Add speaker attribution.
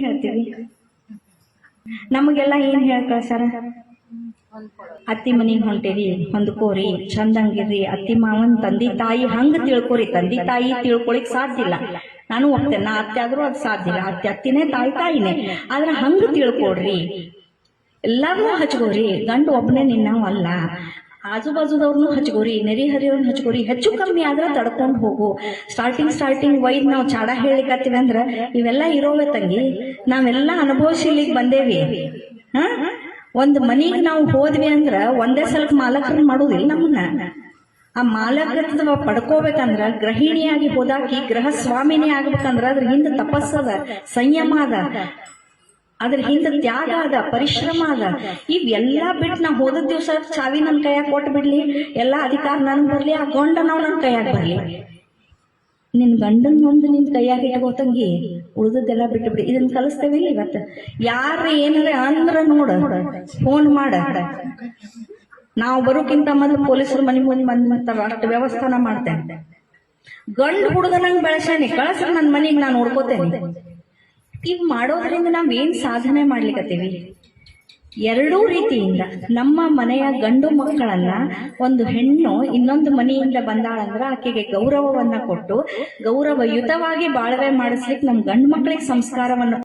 Speaker 1: ಹೇಳ್ತೀವಿ. ನಮಗೆಲ್ಲ ಏನ್ ಹೇಳ ಸರ್? ಅತ್ತಿ ಮನಿಗ್ ಹೊಂಟೇರಿ ಹೊಂದ್ಕೋರಿ ಚಂದಂಗಿರ್ರಿ, ಅತ್ತಿ ಮಾವನ್ ತಂದಿ ತಾಯಿ ಹಂಗ ತಿಳ್ಕೊರಿ, ತಂದಿ ತಾಯಿ ತಿಳ್ಕೊಳಿಕ್ ಸಾಧ್ಯ ಇಲ್ಲ. ನಾನು ಹೋಗ್ತೇನೆ ನಾ ಅತ್ತೆ ಆದ್ರೂ ಅದು ಸಾಧ್ಯ ಇಲ್ಲ. ಅತ್ತೆ ಅತ್ತಿನೇ, ತಾಯಿ ತಾಯಿನೇ. ಆದ್ರೆ ಹಂಗ ತಿಳ್ಕೊಡ್ರಿ. ಎಲ್ಲಾರು ಹಚ್ಕೋರಿ. ಗಂಡು ಒಬ್ಬನೇ ನಿನ್ನವ್ ಅಲ್ಲ ಆಜು ಬಾಜುದವ್ರನ್ನೂ ಹಚ್ಕೋರಿ, ನೆರಿ ಹರಿಯವ್ರನ್ನ ಹಚ್ಕೋರಿ, ಹೆಚ್ಚು ಕಮ್ಮಿ ಆದ್ರೆ ತಡ್ಕೊಂಡು ಹೋಗು. ಸ್ಟಾರ್ಟಿಂಗ್ ಸ್ಟಾರ್ಟಿಂಗ್ ವೈದ್ ನಾವು ಚಾಡ ಹೇಳಿಕತ್ತೀವಿ ಅಂದ್ರ ಇವೆಲ್ಲ ಇರೋವೆ ತಂಗಿ, ನಾವೆಲ್ಲ ಅನುಭವಿಸಿಲಿಕ್ಕೆ ಬಂದೇವಿ. ಹಾ? ಒಂದ್ ಮನೆಗೆ ನಾವು ಹೋದ್ವಿ ಅಂದ್ರ ಒಂದೇ ಸ್ವಲ್ಪ ಮಾಲಕರನ್ನ ಮಾಡೋದಿಲ್ಲ ನಮ್ಮನ್ನ ಆ ಮಾಲಕತ್ವ ಪಡ್ಕೋಬೇಕಂದ್ರ ಗೃಹಿಣಿಯಾಗಿ ಹೋದಾಕಿ ಗೃಹ ಸ್ವಾಮಿನೇ ಆಗ್ಬೇಕಂದ್ರ ಅದ್ರ ಹಿಂದ ತಪಸ್ಸದ ಸಂಯಮ ಅದ. ಅದ್ರ ಹಿಂದ ತ್ಯಾಗ ಅದ ಪರಿಶ್ರಮ ಅದ ಇವೆಲ್ಲ ಬಿಟ್ಟು ನಾ ಹೋದ ದಿವಸ ಚಾವಿ ನನ್ನ ಕೈಯಾಗ ಕೊಟ್ಟು ಬಿಡ್ಲಿ ಎಲ್ಲಾ ಅಧಿಕಾರ ನನ್ ಬರ್ಲಿ ಆ ಗಂಡ ನಾವು ನನ್ನ ಕೈಯಾಗ ಬರ್ಲಿ. ನಿನ್ ಗಂಡನ್ ಒಂದು ನಿನ್ ಕೈಯಾಗ ಇಟ್ಕೋ ತಂಗಿ ಉಳ್ದದ್ದೆಲ್ಲ ಬಿಟ್ಟು ಬಿಡಿ ಇದನ್ನ ಕಲಿಸ್ತೇವೆ ಇವತ್ತು. ಯಾರ ಏನಾರ ಅಂದ್ರ ನೋಡ ಫೋನ್ ಮಾಡ. ನಾವು ಬರೋಕ್ಕಿಂತ ಮೊದಲು ಪೊಲೀಸರು ಮನೆ ಮುಂದೆ ಬಂದ್ ಅಷ್ಟು ವ್ಯವಸ್ಥಾನ ಮಾಡ್ತೇನೆ. ಗಂಡು ಹುಡುಗನಂಗ್ ಬೆಳೆಸಾನೆ ಕಳ್ಸ್ರಿ ನನ್ನ ಮನೆಗೆ ನಾನು ನೋಡ್ಕೋತೇನೆ ಈಗ ಮಾಡೋದ್ರಿಂದ ನಾವ್ ಏನ್ ಸಾಧನೆ ಮಾಡ್ಲಿಕತ್ತೀವಿ? ಎರಡೂ ರೀತಿಯಿಂದ ನಮ್ಮ ಮನೆಯ ಗಂಡು ಮಕ್ಕಳನ್ನ ಒಂದು ಹೆಣ್ಣು ಇನ್ನೊಂದು ಮನೆಯಿಂದ ಬಂದಾಳಂದ್ರೆ ಆಕೆಗೆ ಗೌರವವನ್ನ ಕೊಟ್ಟು ಗೌರವಯುತವಾಗಿ ಬಾಳ್ವೆ ಮಾಡಿಸ್ಲಿಕ್ಕೆ ನಮ್ಮ ಗಂಡು ಮಕ್ಕಳಿಗೆ ಸಂಸ್ಕಾರವನ್ನು